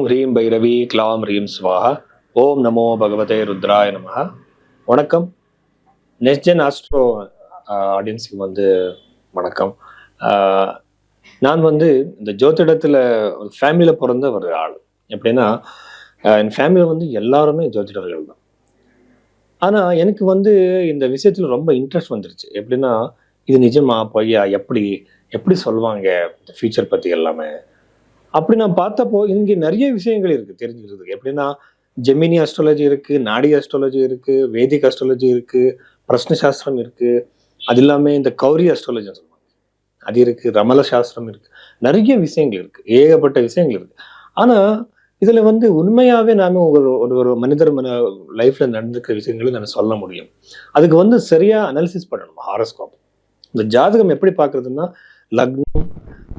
ஓம் ஹ்ரீம் Bhairavi glam ஹ்ரீம் சுவாகா ஓம் நமோ பகவதே ருத்ராய நமக வணக்கம். நெஸ்ஜென் ஆஸ்ட்ரோ ஆடியன்ஸுக்கு வந்து வணக்கம். நான் வந்து இந்த ஜோதிடத்தில் ஃபேமிலியில் பிறந்த ஒரு ஆள். எப்படின்னா என் ஃபேமிலியில் வந்து எல்லாருமே ஜோதிடர்கள் தான். ஆனால் எனக்கு வந்து இந்த விஷயத்தில் ரொம்ப இன்ட்ரெஸ்ட் வந்துருச்சு. எப்படின்னா இது நிஜமா பொய்யா? எப்படி எப்படி சொல்லுவாங்க ஃபியூச்சர் பற்றி எல்லாமே. அப்படி நான் பார்த்தப்போ இங்கே நிறைய விஷயங்கள் இருக்குது தெரிஞ்சுக்கிறதுக்கு. எப்படின்னா ஜெமினி அஸ்ட்ராலஜி இருக்குது நாடி அஸ்ட்ராலஜி இருக்குது வேதிக் அஸ்ட்ராலஜி இருக்குது பிரஷ்ன சாஸ்திரம் இருக்குது அது இல்லாமல் இந்த கௌரி அஸ்ட்ராலஜி சொல்லுவாங்க. அது இருக்குது ரமல சாஸ்திரம் இருக்குது நிறைய விஷயங்கள் இருக்குது ஏகப்பட்ட விஷயங்கள் இருக்குது ஆனால் இதில் வந்து உண்மையாகவே நாம ஒரு ஒரு ஒரு மனிதர் மன லைஃப்பில் நடந்திருக்கிற விஷயங்களை நம்ம சொல்ல முடியும். அதுக்கு வந்து சரியாக அனாலிசிஸ் பண்ணணும் ஹாரஸ்கோப் இந்த ஜாதகம் எப்படி பார்க்குறதுன்னா லக்னம்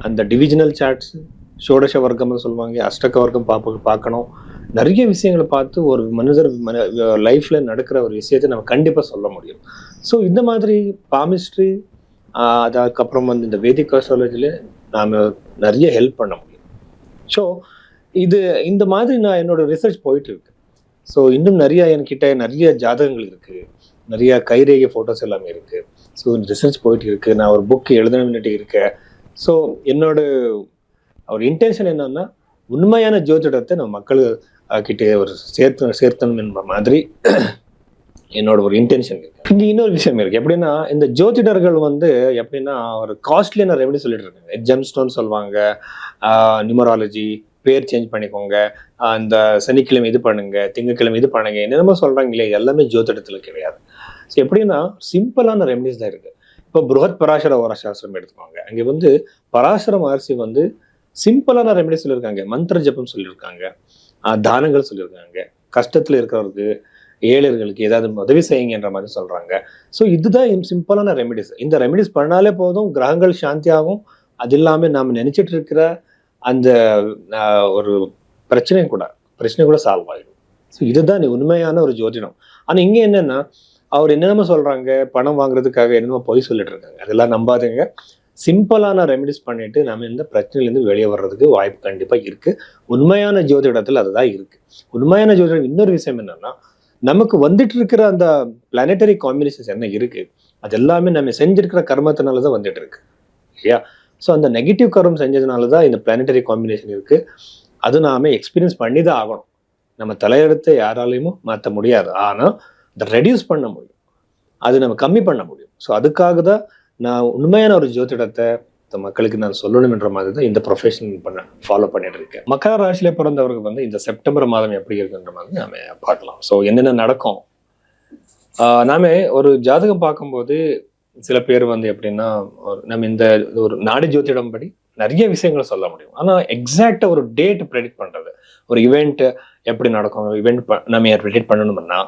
அந்த டிவிஜனல் சார்ட்ஸு சோடச வர்க்கம்னு சொல்லுவாங்க அஷ்டக வர்க்கம் பார்ப்ப பார்க்கணும். நிறைய விஷயங்களை பார்த்து ஒரு மனிதர் லைஃப்பில் நடக்கிற ஒரு விஷயத்தை நம்ம கண்டிப்பாக சொல்ல முடியும். ஸோ இந்த மாதிரி பாமிஸ்ட்ரி அதுக்கப்புறம் வந்து இந்த வேதிக் அஸ்ட்ராலஜியில் நாம் நிறைய ஹெல்ப் பண்ண முடியும். ஸோ இது இந்த மாதிரி நான் என்னோட ரிசர்ச் போயிட்டு இருக்கு ஸோ இன்னும் நிறைய என்கிட்ட நிறைய ஜாதகங்கள் இருக்குது நிறைய கைரேகை ஃபோட்டோஸ் எல்லாமே இருக்குது ஸோ ரிசர்ச் போயிட்டு இருக்குது நான் ஒரு புக் எழுதணும்னுட்டு இருக்கேன் ஸோ என்னோட ஒரு இன்டென்ஷன் என்னன்னா உண்மையான ஜோதிடத்தை நம்ம மக்கள் கிட்டே ஒரு சேர்த்து சேர்த்தணும் என்ற மாதிரி என்னோட ஒரு இன்டென்ஷன் இருக்கு. இங்க இன்னொரு விஷயம் இருக்கு. எப்படின்னா இந்த ஜோதிடர்கள் வந்து எப்படின்னா ஒரு காஸ்ட்லியான ரெமெடி சொல்லிட்டு இருக்காங்க? ஜெம் ஸ்டோன் சொல்லுவாங்க நியூமராலஜி பேர் சேஞ்ச் பண்ணிக்கோங்க அந்த சனிக்கிழமை இது பண்ணுங்க திங்கக்கிழமை இது பண்ணுங்க என்னென்னமோ சொல்றாங்க இல்லையா? எல்லாமே ஜோதிடத்துல கிடையாது. ஸோ எப்படின்னா சிம்பிளான ரெமெடிஸ் தான் இருக்கு. இப்போ புருஹத் பராசர ஓர சாஸ்திரம் எடுத்துக்கோங்க. அங்கே வந்து பராசர மகர்ஷி வந்து சிம்பிளான ரெமெடி சொல்லியிருக்காங்க மந்திர ஜபம் சொல்லியிருக்காங்க தானங்கள் சொல்லியிருக்காங்க கஷ்டத்தில் இருக்கிறவருக்கு ஏழைகளுக்கு ஏதாவது உதவி செய்யுங்கன்ற மாதிரி சொல்கிறாங்க ஸோ இதுதான் சிம்பிளான ரெமெடிஸ் இந்த ரெமெடிஸ் பண்ணாலே போதும் கிரகங்கள் சாந்தியாகும். அது இல்லாமல் நாம் நினச்சிட்டு இருக்கிற அந்த ஒரு பிரச்சனை கூட பிரச்சனை கூட சால்வ் ஆகிடும் ஸோ இதுதான் உண்மையான ஒரு ஜோதிடம். ஆனால் இங்கே என்னன்னா அவர் என்னென்னமோ சொல்றாங்க பணம் வாங்குறதுக்காக என்னமோ பொய் சொல்லிட்டு இருக்காங்க. அதெல்லாம் நம்பாதீங்க. சிம்பிளான ரெமிடிஸ் பண்ணிட்டு நம்ம இந்த பிரச்சனையிலேருந்து வெளியே வர்றதுக்கு வாய்ப்பு கண்டிப்பாக இருக்குது உண்மையான ஜோதிடத்தில் அதுதான் இருக்குது உண்மையான ஜோதிடம் இன்னொரு விஷயம் என்னென்னா நமக்கு வந்துட்டு இருக்கிற அந்த பிளானட்டரி காம்பினேஷன்ஸ் என்ன இருக்குது அது எல்லாமே நம்ம செஞ்சிருக்கிற கர்மத்தினால தான் வந்துட்டு இருக்கு. இல்லையா? ஸோ அந்த நெகட்டிவ் கர்மம் செஞ்சதுனால தான் இந்த பிளானட்டரி காம்பினேஷன் இருக்குது அது நாம எக்ஸ்பீரியன்ஸ் பண்ணி தான் ஆகணும். நம்ம தலையெடுத்து யாராலையும் மாற்ற முடியாது. ஆனால் அதை ரெடியூஸ் பண்ண முடியும். அது நம்ம கம்மி பண்ண முடியும். ஸோ அதுக்காக தான் நான் உண்மையான ஒரு ஜோதிடத்தை இந்த மக்களுக்கு நான் சொல்லணுன்ற மாதிரி தான் இந்த ப்ரொஃபஷன் பண்ண ஃபாலோ பண்ணிட்டு இருக்கேன். மக்கர ராசியில பிறந்தவருக்கு வந்து இந்த செப்டம்பர் மாதம் எப்படி இருக்குன்ற மாதிரி நாம பார்க்கலாம். ஸோ என்னென்ன நடக்கும்? நாம ஒரு ஜாதகம் பார்க்கும்போது சில பேர் வந்து எப்படின்னா ஒரு- நம்ம இந்த ஒரு நாடு ஜோதிடம் படி நிறைய விஷயங்களை சொல்ல முடியும். ஆனா எக்ஸாக்டா ஒரு டேட் ப்ரெடிக்ட் பண்றது. ஒரு இவெண்ட் எப்படி நடக்கும்? இவெண்ட் நம்ம ப்ரெடிக்ட் பண்ணணும்னா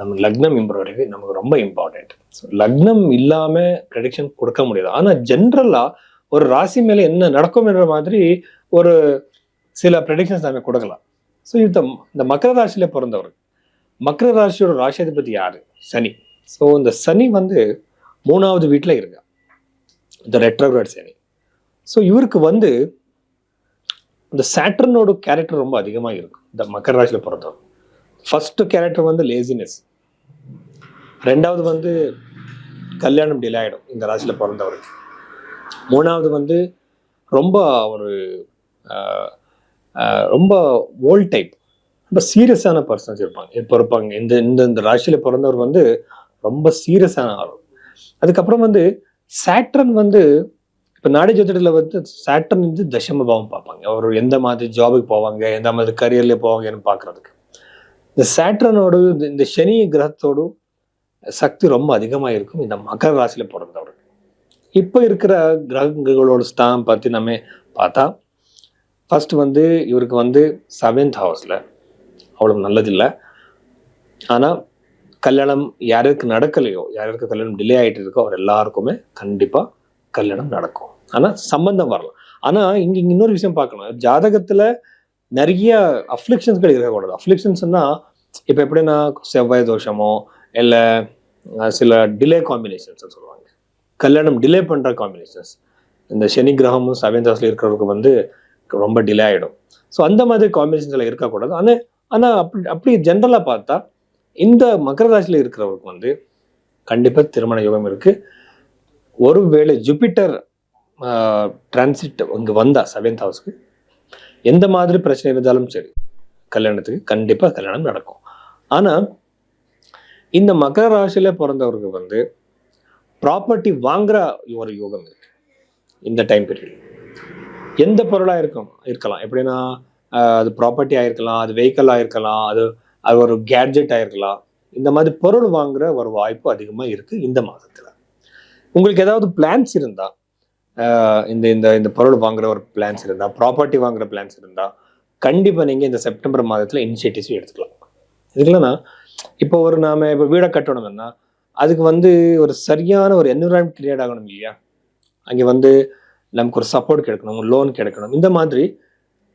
நம்ம லக்னம் இம்ப்ரூவ் நமக்கு ரொம்ப இம்பார்ட்டன்ட் ஸோ லக்னம் இல்லாமல் ப்ரெடிக்ஷன் கொடுக்க முடியாது. ஆனால் ஜென்ரலாக ஒரு ராசி மேலே என்ன நடக்கும் என்ற மாதிரி ஒரு சில ப்ரெடிக்ஷன்ஸ் நம்ம கொடுக்கலாம். ஸோ இந்த இந்த மக்கர ராசியில் பிறந்தவர் மக்கர ராசியோட ராசியாதிபதி யாரு? சனி. ஸோ இந்த சனி வந்து மூணாவது வீட்டில் இருக்கா இந்த ரெட்ரோகிரேட் சனி. ஸோ இவருக்கு வந்து இந்த சாட்டர்னோட கேரக்டர் ரொம்ப அதிகமாக இருக்கும். இந்த மக்கர ராசியில் பிறந்தவர் ஃபஸ்ட்டு கேரக்டர் வந்து லேசினஸ் ரெண்டாவது வந்து கல்யாணம் டிலே ஆகிடும் இந்த ராசியில் பிறந்தவருக்கு. மூணாவது வந்து ரொம்ப ஒரு ரொம்ப ஓல்ட் டைப் ரொம்ப சீரியஸான பர்சன்ஸ் இருப்பாங்க. இப்போ இருப்பாங்க. இந்த இந்த இந்த ராசியில் பிறந்தவர் வந்து ரொம்ப சீரியஸான ஆள். அதுக்கப்புறம் வந்து சேட்ரன் வந்து இப்போ நாடி ஜோதிடத்தில் வந்து சாட்ரன் வந்து தசம பாவம் பார்ப்பாங்க. அவர் எந்த மாதிரி ஜாபுக்கு போவாங்க எந்த மாதிரி கரியர்லேயே போவாங்கன்னு பார்க்கறதுக்கு. இந்த சாட்ரனோட இந்த- இந்த சனி கிரகத்தோடும் சக்தி ரொம்ப அதிகமாக இருக்கும் இந்த மகர ராசியில் பிறந்தவர் இப்போ இருக்கிற கிரகங்களோட ஸ்தானம் பற்றி நம்ம பார்த்தா ஃபர்ஸ்ட் வந்து இவருக்கு வந்து செவன்த் ஹவுஸில் அவ்வளோ நல்லதில்லை. ஆனால் கல்யாணம் யாருக்கு நடக்கலையோ யாருக்கு கல்யாணம் டிலே ஆகிட்டு இருக்கோ அவர் எல்லாருக்குமே கண்டிப்பாக கல்யாணம் நடக்கும். ஆனால் சம்பந்தம் வரலாம் ஆனால் இங்கே இங்கே இன்னொரு விஷயம் பார்க்கணும். ஜாதகத்தில் நிறைய அஃப்ளிக்ஷன்ஸ்கள் இருக்கக்கூடாது. அஃப்ளிக்ஷன்ஸ்னால் இப்போ எப்படின்னா செவ்வாய் தோஷமோ இல்லை சில டிலே காம்பினேஷன்ஸ் சொல்லுவாங்க. கல்யாணம் டிலே பண்ணுற காம்பினேஷன்ஸ் இந்த சனி கிரகமும் செவன்த் ஹவுஸ்ல இருக்கிறவருக்கு வந்து ரொம்ப டிலே ஆகிடும் ஸோ அந்த மாதிரி காம்பினேஷன்ஸில் இருக்கக்கூடாது. ஆனால் ஆனால் அப்படி அப்படி ஜென்ரலாக பார்த்தா இந்த மகர ராசியில் இருக்கிறவருக்கு வந்து கண்டிப்பாக திருமண யோகம் இருக்குது ஒருவேளை ஜூபிட்டர் டிரான்சிட் இங்கே வந்தா செவன்த் ஹவுஸ்க்கு எந்த மாதிரி பிரச்சனை இருந்தாலும் சரி கல்யாணத்துக்கு கண்டிப்பாக கல்யாணம் நடக்கும். ஆனால் இந்த மகர ராசியில் பிறந்தவருக்கு வந்து ப்ராப்பர்ட்டி வாங்குற ஒரு யோகம் இருக்கு. இந்த டைம் பீரியட் எந்த பொருளாக இருக்கும்? இருக்கலாம். எப்படின்னா அது ப்ராப்பர்ட்டி ஆயிருக்கலாம் அது வெஹிக்கிள் ஆயிருக்கலாம் அது அது ஒரு கேட்ஜெட் ஆயிருக்கலாம். இந்த மாதிரி பொருள் வாங்குற ஒரு வாய்ப்பு அதிகமாக இருக்குது இந்த மாதத்தில். உங்களுக்கு ஏதாவது பிளான்ஸ் இருந்தால் இந்த இந்த இந்த பொருள் வாங்குற ஒரு பிளான்ஸ் இருந்தால் ப்ராப்பர்ட்டி வாங்குற பிளான்ஸ் இருந்தால் கண்டிப்பாக நீங்கள் இந்த செப்டம்பர் மாதத்தில் இனிஷியேட்டிவ்ஸ் எடுத்துக்கலாம். இதுக்குலன்னா இப்போ ஒரு நாம இப்போ வீடை கட்டணும்னா அதுக்கு வந்து ஒரு சரியான ஒரு என்விரான்மெண்ட் கிரியேட் ஆகணும் இல்லையா? அங்கே வந்து நமக்கு ஒரு சப்போர்ட் கிடைக்கணும் லோன் கிடைக்கணும். இந்த மாதிரி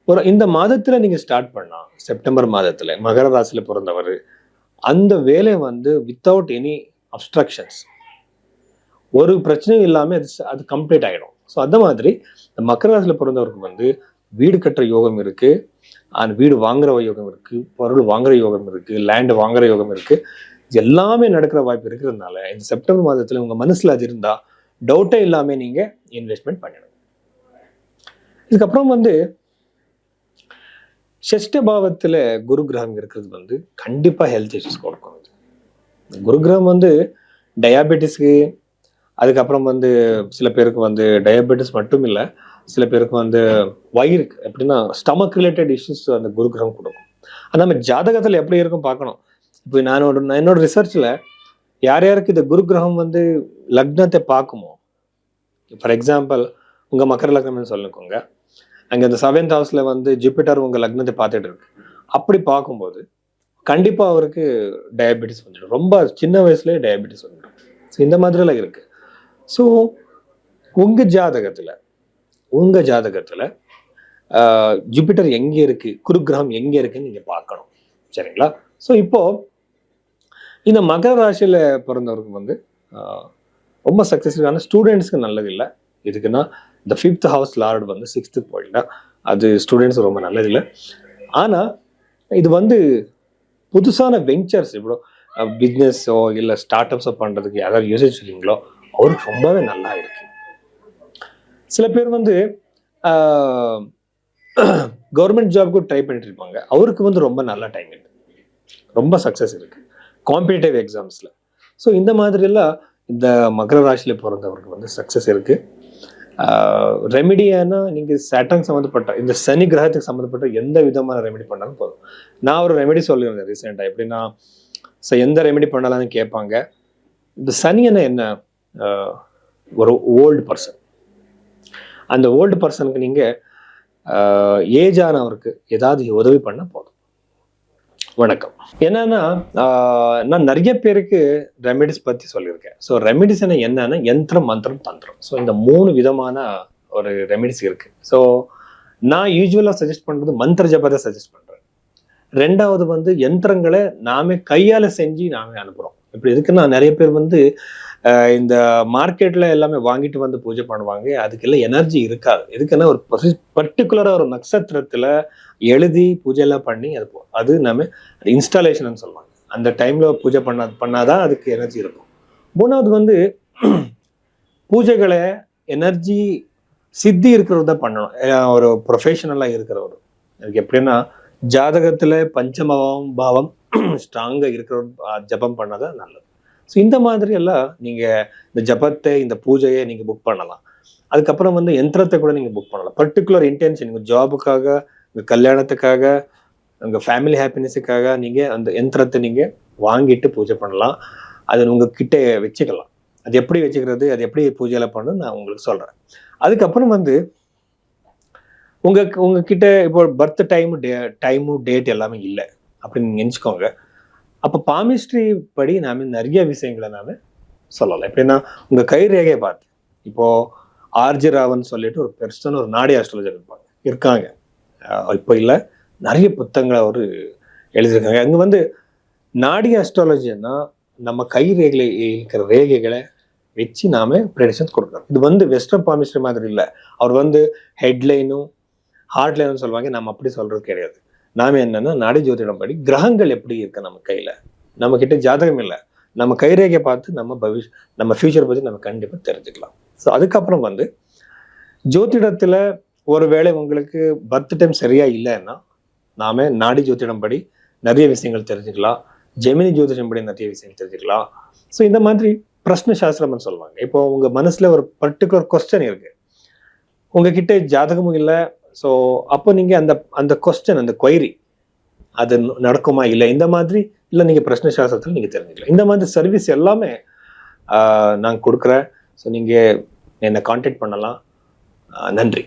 ஒரு இந்த மாதத்துல நீங்க ஸ்டார்ட் பண்ணலாம். செப்டம்பர் மாதத்துல மகர ராசியில பிறந்தவர். அந்த வேலையை வந்து வித்தவுட் எனி அப்ஸ்ட்ரக்ஷன்ஸ் ஒரு பிரச்சனையும் இல்லாம அது அது கம்ப்ளீட் ஆகிடும் ஸோ அந்த மாதிரி இந்த மகர ராசியில பிறந்தவருக்கு வந்து வீடு கட்டுற யோகம் இருக்குது அந்த வீடு வாங்குற யோகம் இருக்கு பொருள் வாங்குற யோகம் இருக்கு லேண்ட் வாங்குற யோகம் இருக்கு இது எல்லாமே நடக்கிற வாய்ப்பு இருக்கிறதுனால இந்த செப்டம்பர் மாதத்துல உங்க மனசுல அது இருந்தா டவுட்டே இல்லாம நீங்க இன்வெஸ்ட்மெண்ட் பண்ணணும் இதுக்கப்புறம் வந்து ஷஷ்ட பாவத்துல குரு கிரகம் இருக்கிறது வந்து கண்டிப்பா ஹெல்த் இஷ்யூஸ் கொடுக்கும் இது. குரு கிரகம் வந்து டயாபெட்டிஸ்க்கு அதுக்கப்புறம் வந்து சில பேருக்கு வந்து டயாபெட்டிஸ் மட்டும் இல்லை சில பேருக்கு வந்து வயிறுக்கு எப்படின்னா ஸ்டமக் ரிலேட்டட் இஷ்யூஸ் அந்த குரு கிரகம் கொடுக்கும். அது நம்ம ஜாதகத்தில் எப்படி இருக்கும் பார்க்கணும். இப்போ நான் ஒரு நான் என்னோட ரிசர்ச்சில் யார் யாருக்கு இந்த குரு கிரகம் வந்து லக்னத்தை பார்க்குமோ? ஃபார் எக்ஸாம்பிள் உங்கள் மக்கர லக்னம்னு சொல்லிக்கோங்க. அங்கே இந்த செவன்த் ஹவுஸில் வந்து ஜூபிட்டர் உங்கள் லக்னத்தை பார்த்துட்டு இருக்கு. அப்படி பார்க்கும்போது கண்டிப்பாக அவருக்கு டயபெட்டிஸ் வந்துடும். ரொம்ப சின்ன வயசுலேயே டயபெட்டிஸ் வந்துடும். ஸோ இந்த மாதிரிலாம் இருக்குது ஸோ உங்கள் ஜாதகத்தில் உங்க ஜாதகத்துல ஜூபிட்டர் எங்க இருக்கு? குருகிரகம் எங்க இருக்குன்னு நீங்க பார்க்கணும். சரிங்களா? ஸோ இப்போ இந்த மகர ராசியில பிறந்தவருக்கு வந்து ரொம்ப சக்சஸ்ஃபுல்லான ஸ்டூடெண்ட்ஸ்க்கு நல்லது இல்லை எதுக்குன்னா இந்த ஃபிஃப்த் ஹவுஸ் லார்டு வந்து சிக்ஸ்த்து போயிட்டா அது ஸ்டூடெண்ட்ஸ் ரொம்ப நல்லது இல்லை ஆனால் இது வந்து புதுசான வெஞ்சர்ஸ் இப்போ பிஸ்னஸோ இல்லை ஸ்டார்ட் அப்ஸோ பண்ணுறதுக்கு யாராவது யோசிச்சிருக்கீங்களோ அவருக்கு ரொம்பவே நல்லா இருக்கு. சில பேர் வந்து கவர்மெண்ட் ஜாப்க்கு ட்ரை பண்ணிட்டு இருப்பாங்க. அவருக்கு வந்து ரொம்ப நல்ல டைம் இருக்கு. ரொம்ப சக்ஸஸ் இருக்கு. காம்படிட்டிவ் எக்ஸாம்ஸில் ஸோ இந்த மாதிரியெல்லாம் இந்த மகர ராசியில் பிறந்தவருக்கு வந்து சக்ஸஸ் இருக்கு. ரெமிடியானா நீங்கள் சேட்டன் சம்மந்தப்பட்ட இந்த சனி கிரகத்துக்கு சம்மந்தப்பட்ட எந்த விதமான ரெமெடி பண்ணாலும் போதும். நான் ஒரு ரெமெடி சொல்லியிருந்தேன் ரீசெண்டாக எப்படின்னா ஸோ எந்த ரெமெடி பண்ணலாம்னு கேட்பாங்க. இந்த சனியனை என்ன ஒரு ஓல்டு பர்சன் அந்த ஓல்டு பர்சனுக்கு நீங்கள் ஏஜ் ஆனவருக்கு ஏதாவது உதவி பண்ண போதும். வணக்கம். என்னன்னா நான் நிறைய பேருக்கு ரெமெடிஸ் பற்றி சொல்லியிருக்கேன். ஸோ ரெமெடிஸ் என்னன்னா யந்திரம் மந்திரம் தந்திரம். ஸோ இந்த மூணு விதமான ஒரு ரெமெடிஸ் இருக்கு. ஸோ நான் யூஸ்வலாக சஜஸ்ட் பண்ணுறது மந்திர ஜபத்தை சஜஸ்ட் பண்ணுறேன் ரெண்டாவது வந்து யந்திரங்களை நாமே கையால் செஞ்சு நாமே அனுப்புகிறோம் இப்படி இருக்குன்னா நிறைய பேர் வந்து இந்த மார்க்கெட்டில் எல்லாமே வாங்கிட்டு வந்து பூஜை பண்ணுவாங்க. அதுக்கெல்லாம் எனர்ஜி இருக்காது. எதுக்குன்னா ஒரு பர்டிகுலராக ஒரு நட்சத்திரத்தில் எழுதி பூஜை எல்லாம் பண்ணி அது அது நம்ம இன்ஸ்டாலேஷன் சொல்லுவாங்க. அந்த டைமில் பூஜை பண்ணா பண்ணாதான் அதுக்கு எனர்ஜி இருக்கும். மூணாவது வந்து பூஜைகளை எனர்ஜி சித்தி இருக்கிறவரு தான் பண்ணணும் ஒரு ப்ரொஃபஷனலாக இருக்கிறவர். எனக்கு எப்படின்னா ஜாதகத்தில் பஞ்சமபாவம் பாவம் ஸ்ட்ராங்காக இருக்கிறவர் ஜபம் பண்ணாதான் நல்லது. ஸோ இந்த மாதிரி எல்லாம் நீங்கள் இந்த ஜபத்தை இந்த பூஜையை நீங்கள் புக் பண்ணலாம். அதுக்கப்புறம் வந்து யந்திரத்தை கூட நீங்கள் புக் பண்ணலாம். பர்டிகுலர் இன்டென்ஷன் உங்கள் ஜாபுக்காக உங்கள் கல்யாணத்துக்காக உங்கள் ஃபேமிலி ஹாப்பினஸுக்காக நீங்கள் அந்த யந்திரத்தை நீங்கள் வாங்கிட்டு பூஜை பண்ணலாம். அதை உங்கள் கிட்டே வச்சுக்கலாம். அது எப்படி வச்சுக்கிறது அது எப்படி பூஜையில் பண்ணணும் நான் உங்களுக்கு சொல்கிறேன் அதுக்கப்புறம் வந்து உங்கள் உங்ககிட்ட இப்போ birth time day time date எல்லாமே இல்லை. அப்படின்னு நீங்கள் நினச்சிக்கோங்க. அப்போ பாமிஸ்ட்ரி படி நாம நிறைய விஷயங்களை நாம சொல்லலாம். எப்படின்னா உங்க கை ரேகையை பார்த்து. இப்போ ஆர்ஜி ராவன் சொல்லிட்டு ஒரு பெர்சன் ஒரு நாடி ஆஸ்ட்ராலஜர் இருப்பாங்க. இருக்காங்க. இப்போ இல்லை. நிறைய புத்தகங்களை அவர் எழுதியிருக்காங்க. அங்கே வந்து நாடி ஆஸ்ட்ராலஜின்னா நம்ம கை ரேகை இருக்கிற ரேகைகளை வச்சு நாம ப்ரெடிஷன்ஸ் கொடுக்குறோம் இது வந்து வெஸ்டர்ன் பாமிஸ்ட்ரி மாதிரி இல்லை. அவர் வந்து ஹெட்லைனும் ஹார்ட்லைனும் சொல்லுவாங்க. நம்ம அப்படி சொல்றது கிடையாது. நாம என்னன்னா நாடி ஜோதிடம் படி கிரகங்கள் எப்படி இருக்கு நம்ம கையில? நம்ம கிட்ட ஜாதகம் இல்லை. நம்ம கைரேகை பார்த்து நம்ம பவிஷ் நம்ம ஃபியூச்சர் பற்றி நம்ம கண்டிப்பாக தெரிஞ்சுக்கலாம். ஸோ அதுக்கப்புறம் வந்து ஜோதிடத்துல ஒருவேளை உங்களுக்கு பர்த் டைம் சரியா இல்லைன்னா நாம நாடி ஜோதிடம் படி நிறைய விஷயங்கள் தெரிஞ்சுக்கலாம். ஜெமினி ஜோதிடம் படி நிறைய விஷயங்கள் தெரிஞ்சுக்கலாம். ஸோ இந்த மாதிரி பிரஷ்ன சாஸ்திரம்னு சொல்லுவாங்க. இப்போ உங்க மனசுல ஒரு பர்டிகுலர் கொஸ்டின் இருக்கு. உங்ககிட்ட ஜாதகமும் இல்லை ஸோ அப்போ நீங்கள் அந்த அந்த கொஸ்டின் அந்த கொயரி அது நடக்குமா இல்லை இந்த மாதிரி இல்லை நீங்கள் பிரச்சனை சாஸ்திரத்தில் நீங்கள் தெரிஞ்சுக்கலாம். இந்த மாதிரி சர்வீஸ் எல்லாமே நான் கொடுக்குறேன். ஸோ நீங்கள் என்னை காண்டாக்ட் பண்ணலாம். நன்றி.